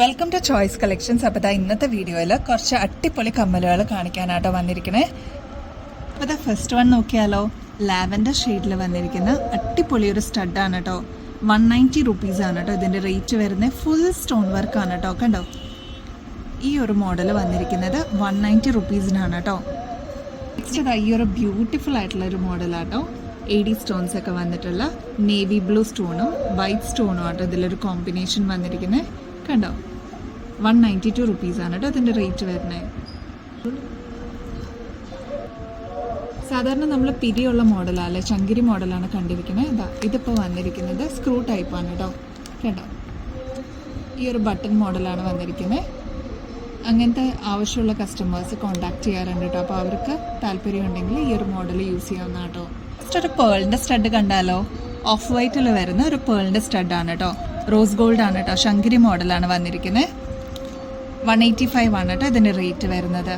Welcome to choice collections അപ്പോൾ ഇതാ ഇന്നത്തെ വീഡിയോയിൽ കുറച്ച് അട്ടിപ്പൊളി കമ്മലുകൾ കാണിക്കാനാട്ടോ വന്നിരിക്കുന്നത് അപ്പോൾ ഇതാ ഫസ്റ്റ് വൺ നോക്കിയാലോ ലാവൻഡർ ഷെയ്ഡിൽ വന്നിരിക്കുന്ന അട്ടിപ്പൊളി ഒരു സ്റ്റഡാണ് കേട്ടോ വൺ നയന്റി റുപ്പീസാണ് കേട്ടോ ഇതിന്റെ റേറ്റ് വരുന്നത് ഫുൾ സ്റ്റോൺ വർക്ക് ആണ് കേട്ടോ കണ്ടോ? ഈ ഒരു മോഡൽ വന്നിരിക്കുന്നത് വൺ നയന്റി റുപ്പീസിനാണ് കേട്ടോ നെക്സ്റ്റ് ഇതാ ഈ ഒരു ബ്യൂട്ടിഫുൾ ആയിട്ടുള്ള ഒരു മോഡലാട്ടോ എ ഡി സ്റ്റോൺസ് ഒക്കെ വന്നിട്ടുള്ള നേവി ബ്ലൂ സ്റ്റോണും വൈറ്റ് സ്റ്റോണും ആട്ടോ. ഇതിലൊരു കോമ്പിനേഷൻ വന്നിരിക്കുന്നത്. കണ്ടോ? വൺ നയന്റി ടു റുപ്പീസാണ് കേട്ടോ അതിന്റെ റേറ്റ് വരുന്നത്. സാധാരണ നമ്മൾ പിരിയുള്ള മോഡലാണ് അല്ലെ? ചങ്കിരി മോഡലാണ് കണ്ടിരിക്കുന്നത്. ഇതാ ഇതിപ്പോൾ വന്നിരിക്കുന്നത് സ്ക്രൂ ടൈപ്പാണ് കേട്ടോ. കേട്ടോ? ഈ ഒരു ബട്ടൺ മോഡലാണ് വന്നിരിക്കുന്നത്. അങ്ങനത്തെ ആവശ്യമുള്ള കസ്റ്റമേഴ്സ് കോണ്ടാക്ട് ചെയ്യാറുണ്ട് കേട്ടോ. അപ്പോൾ അവർക്ക് താല്പര്യം ഉണ്ടെങ്കിൽ ഈ ഒരു മോഡൽ യൂസ് ചെയ്യാവുന്ന കേട്ടോ. ഫസ്റ്റ് ഒരു പേളിന്റെ സ്റ്റഡ് കണ്ടാലോ? ഓഫ് വൈറ്റിൽ വരുന്ന ഒരു പേളിന്റെ ആണ് കേട്ടോ. റോസ് ഗോൾഡ് ആണ് കേട്ടോ. ശങ്കിരി മോഡലാണ് വന്നിരിക്കുന്നത്. വൺ എയ്റ്റി ഫൈവ് ആണ് കേട്ടോ ഇതിന്റെ റേറ്റ് വരുന്നത്.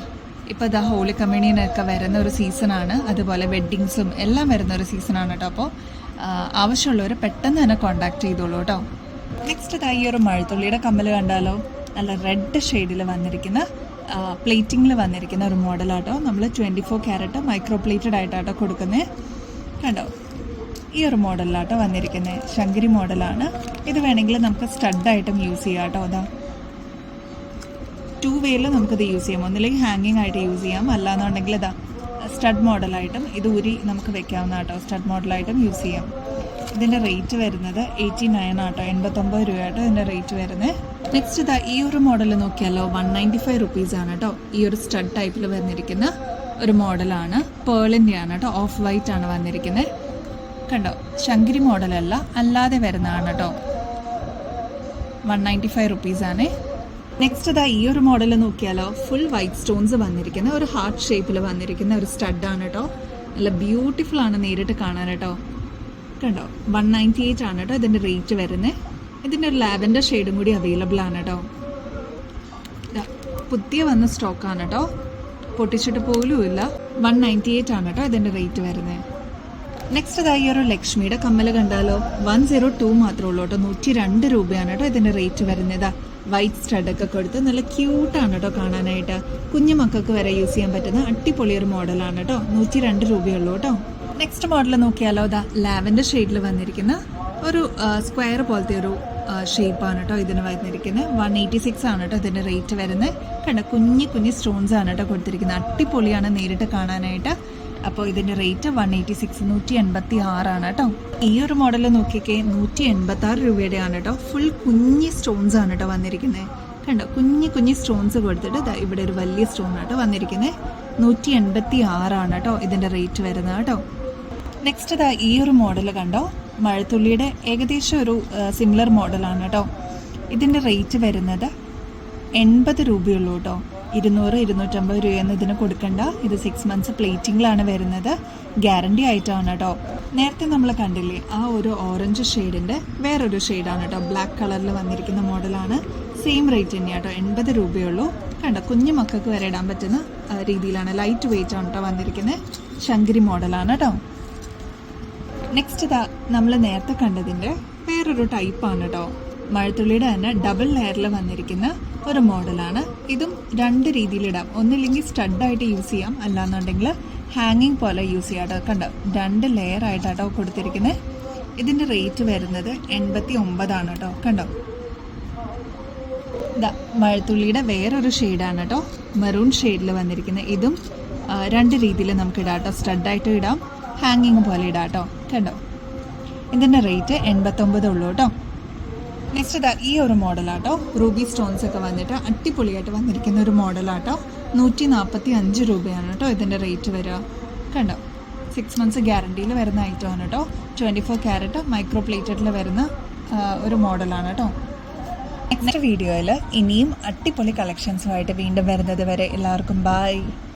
ഇപ്പോൾ ഇതാ ഹോളി കമ്മ്യൂണിയനൊക്കെ വരുന്ന ഒരു സീസണാണ് അതുപോലെ വെഡ്ഡിങ്സും എല്ലാം വരുന്ന ഒരു സീസണാണ് കേട്ടോ അപ്പോൾ ആവശ്യമുള്ളവർ പെട്ടെന്ന് തന്നെ കോണ്ടാക്ട് ചെയ്തോളൂ കേട്ടോ നെക്സ്റ്റ് ഇതാ ഈ ഒരു മഴത്തുള്ളിയുടെ കമ്മൽ കണ്ടാലോ? നല്ല റെഡ് ഷെയ്ഡിൽ വന്നിരിക്കുന്ന പ്ലേറ്റിങ്ങിൽ വന്നിരിക്കുന്ന ഒരു മോഡലാട്ടോ നമ്മൾ twenty four carat micro plated ആയിട്ടാട്ടോ കൊടുക്കുന്നത് കണ്ടോ? ഈ ഒരു മോഡലിലാട്ടോ വന്നിരിക്കുന്നത് ശങ്കരി മോഡലാണ് ഇത് വേണമെങ്കിൽ നമുക്ക് സ്റ്റഡ് സ്റ്റഡായിട്ടും യൂസ് ചെയ്യാം കേട്ടോ അതാ ടു വേയിൽ നമുക്കിത് യൂസ് ചെയ്യാം. ഒന്നില്ലെങ്കിൽ ഹാങ്ങിങ് ആയിട്ട് യൂസ് ചെയ്യാം. അല്ലാന്നുണ്ടെങ്കിൽ ഇതാ സ്റ്റഡ് മോഡലായിട്ടും ഇത് ഊരി നമുക്ക് വെക്കാവുന്ന കേട്ടോ സ്റ്റഡ് മോഡലായിട്ടും യൂസ് ചെയ്യാം. ഇതിന്റെ റേറ്റ് വരുന്നത് എയ്റ്റി നയൻ ആട്ടോ. എൺപത്തൊമ്പത് രൂപയാട്ടോ ഇതിന്റെ റേറ്റ് വരുന്നത്. നെക്സ്റ്റ് ഇതാ ഈ ഒരു മോഡൽ നോക്കിയാലോ വൺ നയന്റി ഫൈവ് റുപ്പീസ് ആണ് കേട്ടോ ഈ ഒരു സ്റ്റഡ് ടൈപ്പിൽ വന്നിരിക്കുന്ന ഒരു മോഡലാണ് പേളിന്റെ ആണ് കേട്ടോ ഓഫ് വൈറ്റ് ആണ് വന്നിരിക്കുന്നത്. കണ്ടോ? ശങ്കരി മോഡലല്ല അല്ലാതെ വരുന്നതാണ് കേട്ടോ വൺ നയന്റി ഫൈവ് റുപ്പീസാണ് നെക്സ്റ്റ് ഇതാ ഈ ഒരു മോഡൽ നോക്കിയാലോ ഫുൾ വൈറ്റ് സ്റ്റോൺസ് വന്നിരിക്കുന്ന ഒരു ഹാർട്ട് ഷേപ്പിൽ വന്നിരിക്കുന്ന ഒരു സ്റ്റഡാണ് കേട്ടോ നല്ല ബ്യൂട്ടിഫുൾ ആണ് നേരിട്ട് കാണാൻ കേട്ടോ കണ്ടോ? വൺ നയന്റി എയ്റ്റ് ആണ് കേട്ടോ ഇതിന്റെ റേറ്റ് വരുന്നത് ഇതിന്റെ ഒരു ലാവൻഡർ ഷെയ്ഡും കൂടി അവൈലബിൾ ആണ് കേട്ടോ പുതിയ വന്ന സ്റ്റോക്കാണ് കേട്ടോ പൊട്ടിച്ചിട്ട് പോലും ഇല്ല വൺ നയന്റി എയ്റ്റ് ആണ് കേട്ടോ ഇതിന്റെ റേറ്റ് വരുന്നത് നെക്സ്റ്റ് അതായി ഒരു ലക്ഷ്മിയുടെ കമ്മൽ കണ്ടാലോ? വൺ സീറോ ടു മാത്രമേ ഉള്ളൂ കേട്ടോ. നൂറ്റി രണ്ട് രൂപയാണ് കേട്ടോ ഇതിന്റെ റേറ്റ് വരുന്നത്. വൈറ്റ് സ്റ്റഡൊക്കെ കൊടുത്ത് നല്ല ക്യൂട്ടാണ് കേട്ടോ കാണാനായിട്ട്. കുഞ്ഞു മക്കൾക്ക് വരെ യൂസ് ചെയ്യാൻ പറ്റുന്ന അടിപൊളി ഒരു മോഡലാണ് കേട്ടോ. നൂറ്റി രണ്ട് രൂപയുള്ളൂ കേട്ടോ. നെക്സ്റ്റ് മോഡൽ നോക്കിയാലോ ഇതാ ലാവൻഡർ ഷെയ്ഡിൽ വന്നിരിക്കുന്ന ഒരു സ്ക്വയർ പോലത്തെ ഒരു ഷേപ്പാണ് കേട്ടോ ഇതിന് വന്നിരിക്കുന്നത്. വൺ എയ്റ്റി സിക്സ് ആണ് കേട്ടോ ഇതിന്റെ റേറ്റ് വരുന്നത്. കണ്ട? കുഞ്ഞു കുഞ്ഞു സ്റ്റോൺസ് ആണ് കേട്ടോ കൊടുത്തിരിക്കുന്നത്. അടിപൊളിയാണ് നേരിട്ട് കാണാനായിട്ട്. അപ്പോൾ ഇതിന്റെ റേറ്റ് വൺ എയ്റ്റി സിക്സ് നൂറ്റി എൺപത്തി ആറാണ് കേട്ടോ ഈ ഒരു മോഡൽ നോക്കിയൊക്കെ നൂറ്റി എൺപത്തി ആറ് രൂപയുടെയാണ് കേട്ടോ ഫുൾ കുഞ്ഞി സ്റ്റോൺസ് ആണ് കേട്ടോ വന്നിരിക്കുന്നത് കണ്ടോ? കുഞ്ഞി കുഞ്ഞി സ്റ്റോൺസ് കൊടുത്തിട്ട് ഇവിടെ ഒരു വലിയ സ്റ്റോൺ ആട്ടോ വന്നിരിക്കുന്നത് നൂറ്റി എൺപത്തി ആറാണ് കേട്ടോ ഇതിന്റെ റേറ്റ് വരുന്നത് കേട്ടോ നെക്സ്റ്റ് ഇതാ ഈ ഒരു മോഡൽ കണ്ടോ? മഴത്തുള്ളിയുടെ ഏകദേശം ഒരു സിമിലർ മോഡലാണ് കേട്ടോ ഇതിന്റെ റേറ്റ് വരുന്നത് എൺപത് രൂപയുള്ളൂ കേട്ടോ. ഇരുന്നൂറ് ഇരുന്നൂറ്റമ്പത് രൂപയെന്ന് ഇതിന് കൊടുക്കണ്ട. ഇത് സിക്സ് മന്ത്സ് പ്ലേറ്റിങ്ങിലാണ് വരുന്നത്. ഗ്യാരണ്ടി ആയിട്ടാണ് കേട്ടോ. നേരത്തെ നമ്മൾ കണ്ടില്ലേ ആ ഒരു ഓറഞ്ച് ഷെയ്ഡിന്റെ വേറൊരു ഷെയ്ഡാണ് കേട്ടോ. ബ്ലാക്ക് കളറിൽ വന്നിരിക്കുന്ന മോഡലാണ് സെയിം റേറ്റ് തന്നെയാണ് കേട്ടോ. എൺപത് രൂപയുള്ളൂ. കണ്ട കുഞ്ഞു മക്കൾക്ക് വരെ ഇടാൻ പറ്റുന്ന രീതിയിലാണ്. ലൈറ്റ് വെയിറ്റ് ആണ് കേട്ടോ വന്നിരിക്കുന്നത് ശങ്കരി മോഡലാണ് കേട്ടോ. നെക്സ്റ്റ് നമ്മൾ നേരത്തെ കണ്ടതിന്റെ വേറൊരു ടൈപ്പാണ് കേട്ടോ. മഴത്തുള്ളിയുടെ തന്നെ ഡബിൾ ലെയറിൽ വന്നിരിക്കുന്ന ഒരു മോഡലാണ്. ഇതും രണ്ട് രീതിയിലിടാം ഒന്നില്ലെങ്കിൽ സ്റ്റഡായിട്ട് യൂസ് ചെയ്യാം. അല്ലാന്നുണ്ടെങ്കിൽ ഹാങ്ങിങ് പോലെ യൂസ് ചെയ്യാട്ടോ. കണ്ട? രണ്ട് ലെയർ ആയിട്ടാട്ടോ കൊടുത്തിരിക്കുന്നത് ഇതിന്റെ റേറ്റ് വരുന്നത് എൺപത്തി ഒമ്പതാണ് കേട്ടോ കണ്ടോ? ഇതാ മഴത്തുള്ളിയുടെ വേറൊരു ഷെയ്ഡാണ് കേട്ടോ മെറൂൺ ഷെയ്ഡിൽ വന്നിരിക്കുന്നത് ഇതും രണ്ട് രീതിയിൽ നമുക്ക് ഇടാം കേട്ടോ സ്റ്റഡായിട്ട് ഇടാം. ഹാങ്ങിങ് പോലെ ഇടാം കേട്ടോ കണ്ടോ? ഇതിന്റെ റേറ്റ് എൺപത്തൊമ്പത് ഉള്ളൂ കേട്ടോ നെക്സ്റ്റ് ഇതാ ഈ ഒരു മോഡലാട്ടോ റൂബി സ്റ്റോൺസ് ഒക്കെ വന്നിട്ട് അടിപൊളിയായിട്ട് വന്നിരിക്കുന്ന ഒരു മോഡലാട്ടോ നൂറ്റി നാൽപ്പത്തി അഞ്ച് രൂപയാണ് കേട്ടോ ഇതിന്റെ റേറ്റ് വരിക. കണ്ടോ? സിക്സ് മന്ത്സ് ഗ്യാരണ്ടിയിൽ വരുന്ന ഐറ്റമാണ് കേട്ടോ ട്വന്റി ഫോർ ക്യാരറ്റ് മൈക്രോ പ്ലേറ്റഡിൽ വരുന്ന ഒരു മോഡലാണ് കേട്ടോ നെക്സ്റ്റ് വീഡിയോയിൽ ഇനിയും അടിപൊളി കളക്ഷൻസുമായിട്ട് വീണ്ടും വരുന്നത് വരെ എല്ലാവർക്കും ബൈ